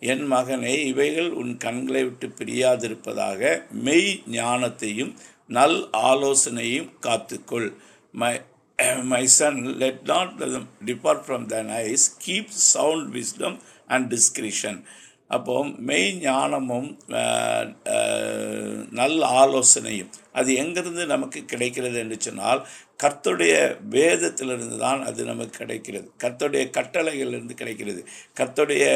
என் மகனே இவைகள் உன் கண்களை விட்டு பிரியாதிருப்பதாக மெய் ஞானத்தையும் நல் ஆலோசனையும் காத்துக்கொள். My my son let not depart from thine eyes keep sound wisdom and discretion அப்போ மெய் ஞானமும் நல் நல்ல ஆலோசனையும் அது எங்கிருந்து நமக்கு கிடைக்கிறது என்று சொன்னால் கர்த்தருடைய வேதத்திலிருந்து தான் அது நமக்கு கிடைக்கிறது. கர்த்தருடைய கட்டளைகள்லேருந்து கிடைக்கிறது. கர்த்தருடைய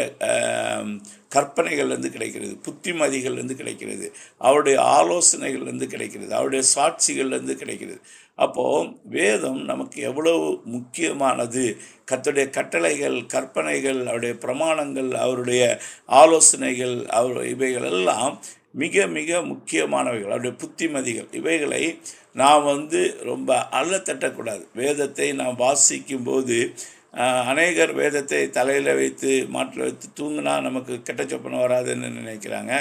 கற்பனைகள்லேருந்து கிடைக்கிறது. புத்திமதிகள்லேருந்து கிடைக்கிறது. அவருடைய ஆலோசனைகள்லேருந்து கிடைக்கிறது. அவருடைய சாட்சிகள்லேருந்து கிடைக்கிறது. அப்போது வேதம் நமக்கு எவ்வளவு முக்கியமானது? கத்துடைய கட்டளைகள் கற்பனைகள் அவருடைய பிரமாணங்கள் அவருடைய ஆலோசனைகள் அவர் இவைகள் எல்லாம் மிக மிக முக்கியமானவைகள். அவருடைய புத்திமதிகள். இவைகளை நாம் வந்து ரொம்ப அள்ளத்தட்டக்கூடாது வேதத்தை நாம் வாசிக்கும்போது அநேகர் வேதத்தை தலையில் வைத்து மாட்டில் வைத்து தூங்கினா நமக்கு கெட்ட சொப்பனை வராதுன்னு நினைக்கிறாங்க.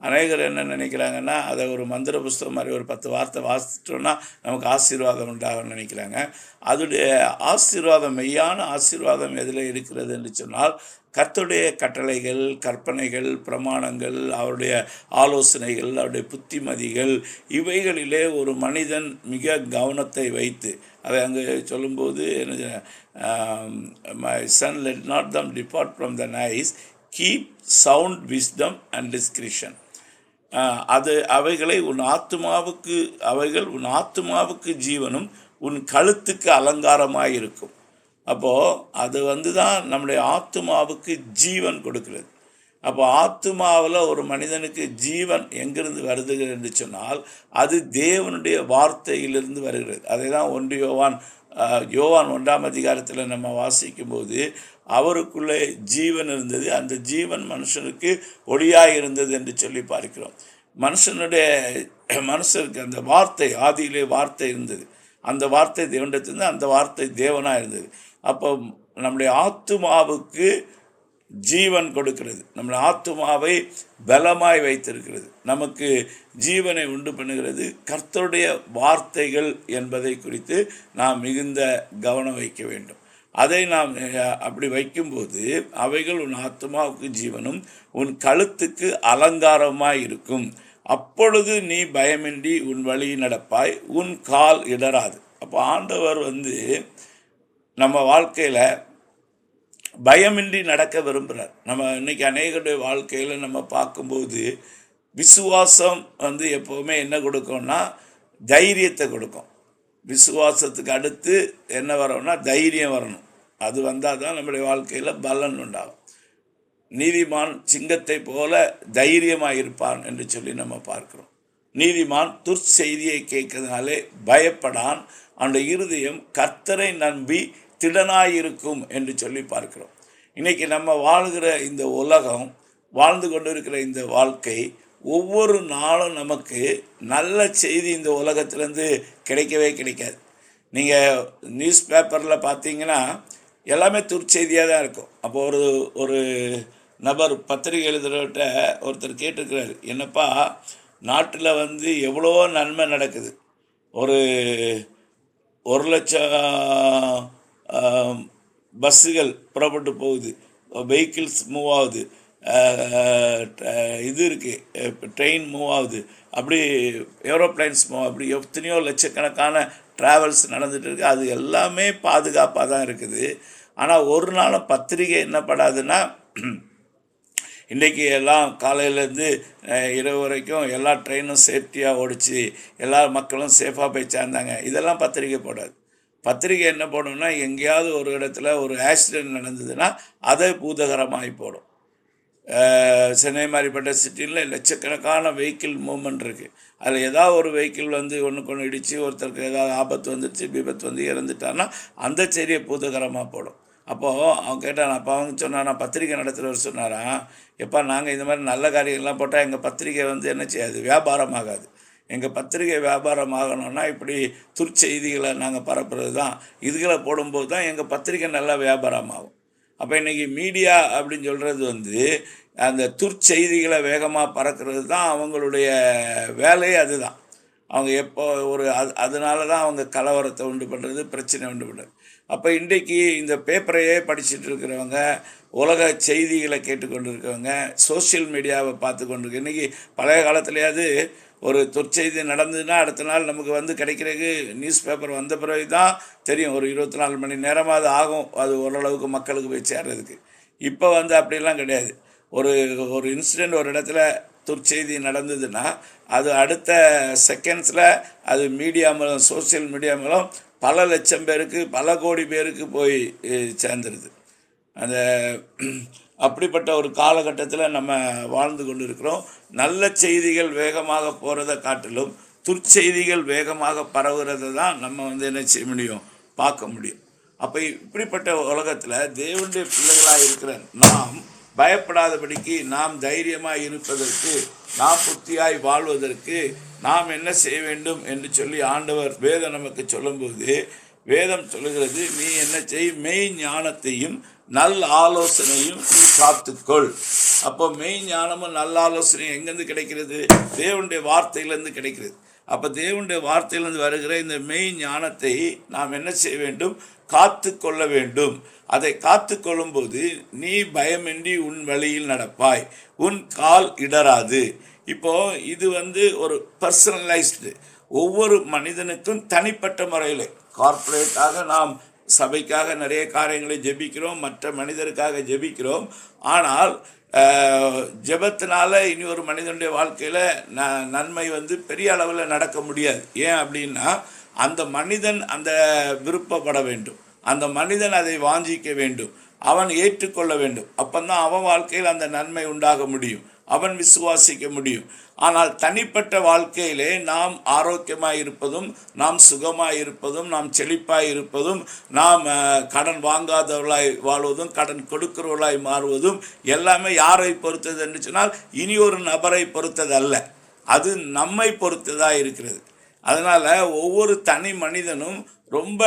அநேகர் என்ன நினைக்கிறாங்கன்னா அதை ஒரு மந்திர புஸ்தகம் மாதிரி ஒரு பத்து வார்த்தை வாசிச்சிட்டோம்னா நமக்கு ஆசீர்வாதம் உண்டாகும் நினைக்கிறாங்க. அதோடைய ஆசீர்வாதம் மெய்யான ஆசீர்வாதம் எதில் இருக்கிறது என்று சொன்னால் கர்த்தருடைய கட்டளைகள் கற்பனைகள் பிரமாணங்கள் அவருடைய ஆலோசனைகள் அவருடைய புத்திமதிகள் இவைகளிலே ஒரு மனிதன் மிக கவனத்தை வைத்து அதை அங்கே சொல்லும்போது my son let not them depart from thine eyes keep sound wisdom and discretion அது அவைகளை உன் ஆத்துமாவுக்கு அவைகள் உன் ஆத்துமாவுக்கு ஜீவனும் உன் கழுத்துக்கு அலங்காரமாக இருக்கும் அப்போது அது வந்து தான் நம்முடைய ஆத்துமாவுக்கு ஜீவன் கொடுக்கிறது. அப்போ ஆத்துமாவில் ஒரு மனிதனுக்கு ஜீவன் எங்கிருந்து வருது என்று சொன்னால் அது தேவனுடைய வார்த்தையிலிருந்து வருகிறது. அதை தான் ஒன்று யோவான் யோவான் ஒன்றாம் அதிகாரத்தில் நம்ம வாசிக்கும்போது அவருக்குள்ளே ஜீவன் இருந்தது அந்த ஜீவன் மனுஷனுக்கு ஒளியாக இருந்தது என்று சொல்லி பார்க்கிறோம். மனுஷனுடைய மனுஷனுக்கு அந்த வார்த்தை ஆதியிலே வார்த்தை இருந்தது. அந்த வார்த்தை தேவனிடத்திலிருந்து அந்த வார்த்தை தேவனாக இருந்தது. அப்போ நம்முடைய ஆத்துமாவுக்கு ஜீவன் கொடுக்கிறது. நம்முடைய ஆத்துமாவை பலமாய் வைத்திருக்கிறது. நமக்கு ஜீவனை உண்டு பண்ணுகிறது. கர்த்தருடைய வார்த்தைகள் என்பதை குறித்து நாம் மிகுந்த கவனம் வைக்க வேண்டும். அதை நாம் அப்படி வைக்கும்போது அவைகள் உன் ஆத்மாவுக்கு ஜீவனும் உன் கழுத்துக்கு அலங்காரமாய் இருக்கும். அப்பொழுது நீ பயமின்றி உன் வழி நடப்பாய். உன் கால் இடராது அப்போ ஆண்டவர் வந்து நம்ம வாழ்க்கையில் பயமின்றி நடக்க விரும்புகிறார் நம்ம இன்றைக்கி அநேகருடைய வாழ்க்கையில் நம்ம பார்க்கும்போது விசுவாசம் வந்து எப்போவுமே என்ன கொடுக்கும்னா தைரியத்தை கொடுக்கும். விசுவாசத்துக்கு அடுத்து என்ன வரணும்னா தைரியம் வரணும். அது வந்தால் தான் நம்முடைய வாழ்க்கையில் பலன் உண்டாகும். நீதிமான் சிங்கத்தை போல தைரியமாக இருப்பான் என்று சொல்லி நம்ம பார்க்குறோம். நீதிமான் துர்ச்செய்தியை கேட்கறதுனாலே பயப்படான். அந்த இருதயம் கர்த்தரை நம்பி திடனாயிருக்கும் என்று சொல்லி பார்க்கிறோம். இன்னைக்கு நம்ம வாழ்கிற இந்த உலகம் வாழ்ந்து கொண்டிருக்கிற இந்த வாழ்க்கை ஒவ்வொரு நாளும் நமக்கு நல்ல செய்தி இந்த உலகத்திலேருந்து கிடைக்கவே கிடைக்காது. நீங்கள் நியூஸ் பேப்பரில் பார்த்தீங்கன்னா எல்லாமே துர்ச்செய்தியாக தான் இருக்கும். அப்போ ஒரு ஒரு நபர் பத்திரிகை எழுதுகிறவர்கிட்ட ஒருத்தர் கேட்டிருக்கிறாரு என்னப்பா நாட்டில் வந்து எவ்வளோ நன்மை நடக்குது. ஒரு ஒரு லட்சம் பஸ்ஸுகள் புறப்பட்டு போகுது. வெஹிக்கிள்ஸ் மூவ் ஆகுது. இது இருக்குது ட்ரெயின் மூவ் ஆகுது. அப்படி ஏரோப்ளைன்ஸ் மூவ் அப்படி எத்தனையோ லட்சக்கணக்கான ட்ராவல்ஸ் நடந்துகிட்டு இருக்குது அது எல்லாமே பாதுகாப்பாக தான் இருக்குது. ஆனால் ஒரு நாளும் பத்திரிகை என்ன படாதுன்னா இன்றைக்கி எல்லாம் காலையிலேருந்து இரவு வரைக்கும் எல்லா ட்ரெயினும் சேஃப்டியாக ஓடிச்சு. எல்லா மக்களும் சேஃபாக போய் சேர்ந்தாங்க. இதெல்லாம் பத்திரிக்கை போடாது. பத்திரிக்கை என்ன போடணும்னா எங்கேயாவது ஒரு இடத்துல ஒரு ஆக்சிடென்ட் நடந்ததுன்னா அதை பூதகரமாகி போடும். சென்னை மாதிரிப்பட்ட சிட்டியில் லட்சக்கணக்கான வெஹிக்கிள் மூவ்மெண்ட் இருக்குது அதில் ஏதாவது ஒரு வெஹிக்கிள் வந்து ஒன்றுக்கு ஒன்று இடித்து ஒருத்தருக்கு ஏதாவது ஆபத்து வந்துடுச்சு விபத்து வந்து இறந்துட்டான்னா அந்த செய்தியை பூதகரமாக போடும். அப்போது அவன் கேட்டான் அப்போ அவங்க சொன்னா நான் பத்திரிக்கை நடத்துகிறவர் சொன்னாரான் எப்பா நாங்கள் இந்த மாதிரி நல்ல காரியங்கள்லாம் போட்டால் எங்கள் பத்திரிக்கை வந்து என்ன செய்யாது? வியாபாரம் ஆகாது. எங்கள் பத்திரிகை வியாபாரம் ஆகணும்னா இப்படி துர்ச்செய்திகளை நாங்கள் பரப்புறது தான் இதுகளை போடும்போது தான் எங்கள் பத்திரிக்கை நல்லா வியாபாரம் ஆகும். அப்போ இன்றைக்கி மீடியா அப்படின்னு சொல்கிறது வந்து அந்த துர்ச்செய்திகளை வேகமாக பறக்கிறது தான் அவங்களுடைய வேலையே அதுதான். அவங்க எப்போ ஒரு அது அதனால தான் அவங்க கலவரத்தை உண்டு பண்ணுறது பிரச்சனை உண்டு பண்ணுறது அப்போ இன்றைக்கு இந்த பேப்பரையே படிச்சுட்டு இருக்கிறவங்க உலக செய்திகளை கேட்டுக்கொண்டிருக்கவங்க சோஷியல் மீடியாவை பார்த்து கொண்டிருக்க இன்றைக்கி பழைய காலத்துலேயாவது ஒரு தொற்செய்தி நடந்ததுன்னா அடுத்த நாள் நமக்கு வந்து கிடைக்கிறதுக்கு நியூஸ் பேப்பர் வந்த பிறகு தான் தெரியும். ஒரு இருபத்தி நாலு மணி நேரமாக அது ஆகும். அது ஓரளவுக்கு மக்களுக்கு போய் சேர்றதுக்கு. இப்போ வந்து அப்படிலாம் கிடையாது. ஒரு ஒரு இன்சிடெண்ட் ஒரு இடத்துல துர்ச்செய்தி நடந்ததுன்னா அது அடுத்த செகண்ட்ஸில் அது மீடியா மூலம் சோஷியல் மீடியா மூலம் பல லட்சம் பேருக்கு பல கோடி பேருக்கு போய் சேர்ந்துருது. அந்த அப்படிப்பட்ட ஒரு காலகட்டத்தில் நம்ம வாழ்ந்து கொண்டு இருக்கிறோம் நல்ல செய்திகள் வேகமாக போகிறத காட்டிலும் துர்ச்செய்திகள் வேகமாக பரவுகிறத தான் நம்ம வந்து என்ன செய்ய முடியும்? பார்க்க முடியும். அப்போ இப்படிப்பட்ட உலகத்தில் தேவனுடைய பிள்ளைகளாக இருக்கிற நாம் பயப்படாதபடிக்கு நாம் தைரியமாக இருப்பதற்கு நாம் புத்தியாய் வாழ்வதற்கு நாம் என்ன செய்ய வேண்டும் என்று சொல்லி ஆண்டவர் வேதம் நமக்கு சொல்லும்போது வேதம் சொல்லுகிறது நீ என்ன செய் மெய் ஞானத்தையும் நல் ஆலோசனையும் நீ காத்துக்கொள். அப்போ மெய் ஞானமும் நல்ல ஆலோசனையும் எங்கேருந்து கிடைக்கிறது? தேவனுடைய வார்த்தையிலேருந்து கிடைக்கிறது. அப்போ தேவனுடைய வார்த்தையிலிருந்து வருகிற இந்த மெய் ஞானத்தை நாம் என்ன செய்ய வேண்டும்? காத்து கொள்ள வேண்டும். அதை காத்து கொள்ளும்போது நீ பயமின்றி உன் வழியில் நடப்பாய். உன் கால் இடராது இப்போ இது வந்து ஒரு பர்சனலைஸ்டு ஒவ்வொரு மனிதனுக்கும் தனிப்பட்ட முறையில். கார்ப்பரேட்டாக நாம் சபைக்காக நிறைய காரியங்களை ஜெபிக்கிறோம் மற்ற மனிதருக்காக ஜெபிக்கிறோம். ஆனால் ஜெபத்தினால இனி ஒரு மனிதனுடைய வாழ்க்கையில் ந நன்மை வந்து பெரிய அளவில் நடக்க முடியாது. ஏன் அப்படின்னா அந்த மனிதன் அந்த விருப்பப்பட வேண்டும். அந்த மனிதன் அதை வாஞ்சிக்க வேண்டும். அவன் ஏற்றுக்கொள்ள வேண்டும். அப்போ தான் அவன் வாழ்க்கையில் அந்த நன்மை உண்டாக முடியும். அவன் விசுவாசிக்க முடியும். ஆனால் தனிப்பட்ட வாழ்க்கையிலே நாம் ஆரோக்கியமாக இருப்பதும் நாம் சுகமாக இருப்பதும் நாம் செழிப்பாக இருப்பதும் நாம் கடன் வாங்காதவர்களாய் வாழ்வதும் கடன் கொடுக்கிறவர்களாய் மாறுவதும் எல்லாமே யாரை பொறுத்தது என்று சொன்னால் இனி ஒரு நபரை பொறுத்தது அல்ல அது நம்மை பொறுத்ததாக இருக்கிறது. அதனால் ஒவ்வொரு தனி மனிதனும் ரொம்ப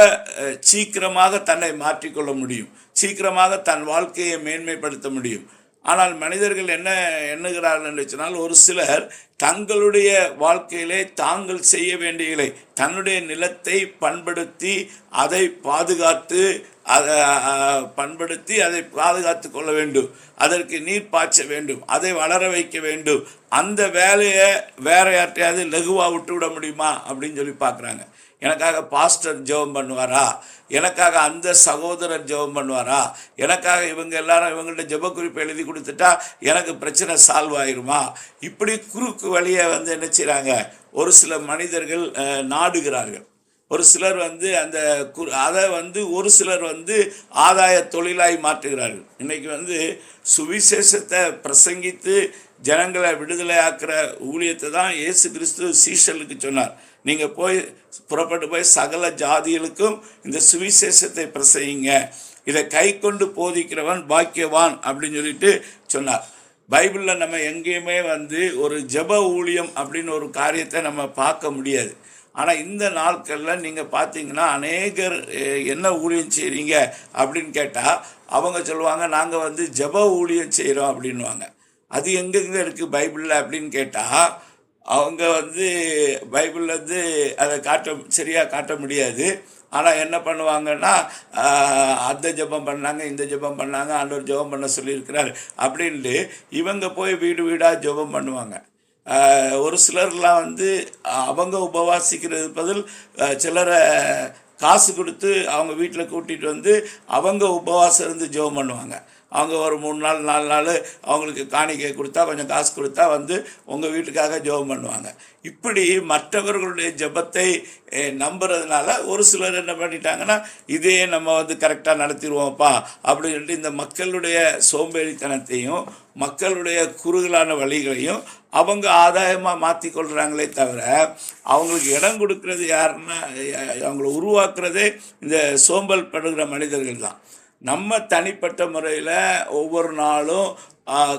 சீக்கிரமாக தன்னை மாற்றிக்கொள்ள முடியும். சீக்கிரமாக தன் வாழ்க்கையை மேன்மைப்படுத்த முடியும். ஆனால் மனிதர்கள் என்ன எண்ணுகிறார்கள் என்று சொன்னால் ஒரு சிலர் தங்களுடைய வாழ்க்கையிலே தாங்கள் செய்ய வேண்டியதை தன்னுடைய நிலத்தை பண்படுத்தி அதை பாதுகாத்து அதை பண்படுத்தி அதை பாதுகாத்து கொள்ள வேண்டும் அதற்கு நீர் பாய்ச்ச வேண்டும் அதை வளர வைக்க வேண்டும் அந்த வேலையை வேற யார்ட்டையாவது லகுவாக விட்டு விட முடியுமா அப்படின்னு சொல்லி பார்க்குறாங்க. எனக்காக பாஸ்டர் ஜெபம் பண்ணுவாரா? எனக்காக அந்த சகோதரர் ஜெபம் பண்ணுவாரா? எனக்காக இவங்க எல்லாரும் இவங்கள்ட்ட ஜெப குறிப்பு எழுதி கொடுத்துட்டா எனக்கு பிரச்சனை சால்வ் ஆயிருமா? இப்படி குறுக்கு வழியை வந்து என்ன செய்கிறாங்க ஒரு சில மனிதர்கள் நாடுகிறார்கள். ஒரு சிலர் வந்து அந்த கு அதை வந்து ஒரு சிலர் வந்து ஆதாய தொழிலாய் மாற்றுகிறார்கள். இன்றைக்கி வந்து சுவிசேஷத்தை பிரசங்கித்து ஜனங்களை விடுதலையாக்குற ஊழியத்தை தான் இயேசு கிறிஸ்து சீஷலுக்கு சொன்னார். நீங்கள் போய் புறப்பட்டு போய் சகல ஜாதிகளுக்கும் இந்த சுவிசேஷத்தை பிரசையுங்க இதை கை கொண்டு போதிக்கிறவன் பாக்கியவான் அப்படின்னு சொல்லிட்டு சொன்னார். பைபிளில் நம்ம எங்கேயுமே வந்து ஒரு ஜெப ஊழியம் அப்படின்னு ஒரு காரியத்தை நம்ம பார்க்க முடியாது. ஆனால் இந்த நாட்களில் நீங்கள் பார்த்தீங்கன்னா அநேகர் என்ன ஊழியம் செய்கிறீங்க அப்படின்னு கேட்டால் அவங்க சொல்லுவாங்க நாங்கள் வந்து ஜெப ஊழியம் செய்கிறோம் அப்படின்வாங்க அது எங்கெங்க இருக்குது பைபிளில் அப்படின்னு கேட்டால் அவங்க வந்து பைபிளில் வந்து அதை காட்ட சரியாக காட்ட முடியாது. ஆனால் என்ன பண்ணுவாங்கன்னா அந்த ஜெபம் பண்ணாங்க இந்த ஜெபம் பண்ணாங்க ஆண்டவர் ஜெபம் பண்ண சொல்லியிருக்கிறார் அப்படின்ட்டு இவங்க போய் வீடு வீடாக ஜெபம் பண்ணுவாங்க. ஒரு சிலர்லாம் வந்து அவங்க உபவாசிக்கிறது பதில் சிலரை காசு கொடுத்து அவங்க வீட்டில் கூட்டிகிட்டு வந்து அவங்க உபவாசம் இருந்து ஜெபம் பண்ணுவாங்க. அவங்க ஒரு மூணு நாள் நாலு நாள் அவங்களுக்கு காணிக்கை கொடுத்தா கொஞ்சம் காசு கொடுத்தா வந்து உங்கள் வீட்டுக்காக ஜெபம் பண்ணுவாங்க. இப்படி மற்றவர்களுடைய ஜெபத்தை நம்புறதுனால ஒரு சிலர் என்ன பண்ணிட்டாங்கன்னா இதே நம்ம வந்து கரெக்டாக நடத்திடுவோம்ப்பா அப்படின்னு சொல்லிட்டு இந்த மக்களுடைய சோம்பேறித்தனத்தையும் மக்களுடைய குறுகலான வழிகளையும் அவங்க ஆதாயமாக மாற்றி கொள்கிறாங்களே தவிர அவங்களுக்கு இடம் கொடுக்கறது யாருன்னா அவங்கள உருவாக்குறதே இந்த சோம்பல் படுகிற மனிதர்கள் தான். நம்ம தனிப்பட்ட முறையில் ஒவ்வொரு நாளும்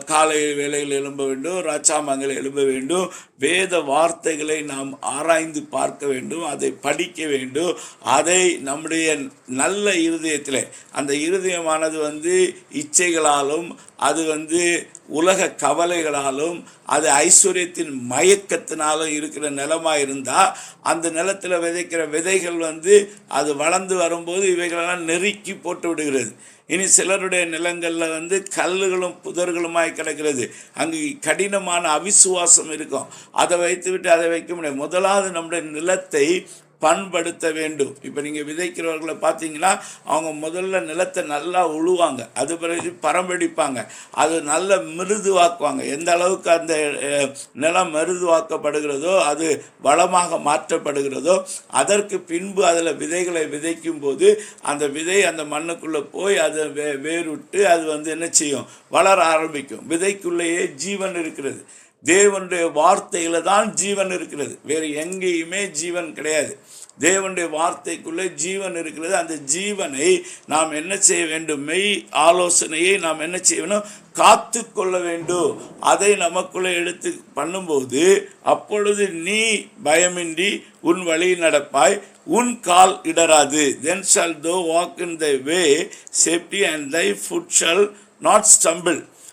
காலை வேளையில் எழும்ப வேண்டும் ராச்சாமங்கள் எழும்ப வேண்டும் வேத வார்த்தைகளை நாம் ஆராய்ந்து பார்க்க வேண்டும் அதை படிக்க வேண்டும். அதை நம்முடைய நல்ல இருதயத்தில் அந்த இருதயமானது வந்து இச்சைகளாலும் அது வந்து உலக கவலைகளாலும் அது ஐஸ்வர்யத்தின் மயக்கத்தினாலும் இருக்கிற நிலமாக இருந்தால் அந்த நிலத்தில் விதைக்கிற விதைகள் வந்து அது வளர்ந்து வரும்போது இவைகளெல்லாம் நெருக்கி போட்டு விடுகிறது. இனி சிலருடைய நிலங்களில் வந்து கல்லுகளும் புதர்களுமாய் கிடக்கிறது. அங்கு கடினமான அவிசுவாசம் இருக்கும். அதை வைத்துவிட்டு அதை வைக்க முடியாது. முதலாவது நம்முடைய நிலத்தை பண்படுத்த வேண்டும். இப்போ நீங்கள் விதைக்கிறவர்களை பார்த்தீங்கன்னா அவங்க முதல்ல நிலத்தை நல்லா உழுவாங்க. அது பிறகு பரம்படிப்பாங்க. அது நல்ல மிருதுவாக்குவாங்க. எந்த அளவுக்கு அந்த நிலம் மிருதுவாக்கப்படுகிறதோ அது வளமாக மாற்றப்படுகிறதோ அதற்கு பின்பு அதில் விதைகளை விதைக்கும் போது அந்த விதை அந்த மண்ணுக்குள்ளே போய் அதை வே வேறுட்டு அது வந்து என்ன செய்யும்? வளர ஆரம்பிக்கும். விதைக்குள்ளேயே ஜீவன் இருக்கிறது. தேவனுடைய வார்த்தையில தான் ஜீவன் இருக்கிறது. வேறு எங்கேயுமே ஜீவன் கிடையாது. தேவனுடைய வார்த்தைக்குள்ளே ஜீவன் இருக்கிறது. அந்த ஜீவனை நாம் என்ன செய்ய வேண்டும்? மெய் ஆலோசனையை நாம் என்ன செய்யணும் காத்து கொள்ள வேண்டும். அதை நமக்குள்ளே எடுத்து பண்ணும்போது அப்பொழுது நீ பயமின்றி உன் வழி நடப்பாய். உன் கால் இடராது then shalt thou walk in the way safety and thy foot shall not stumble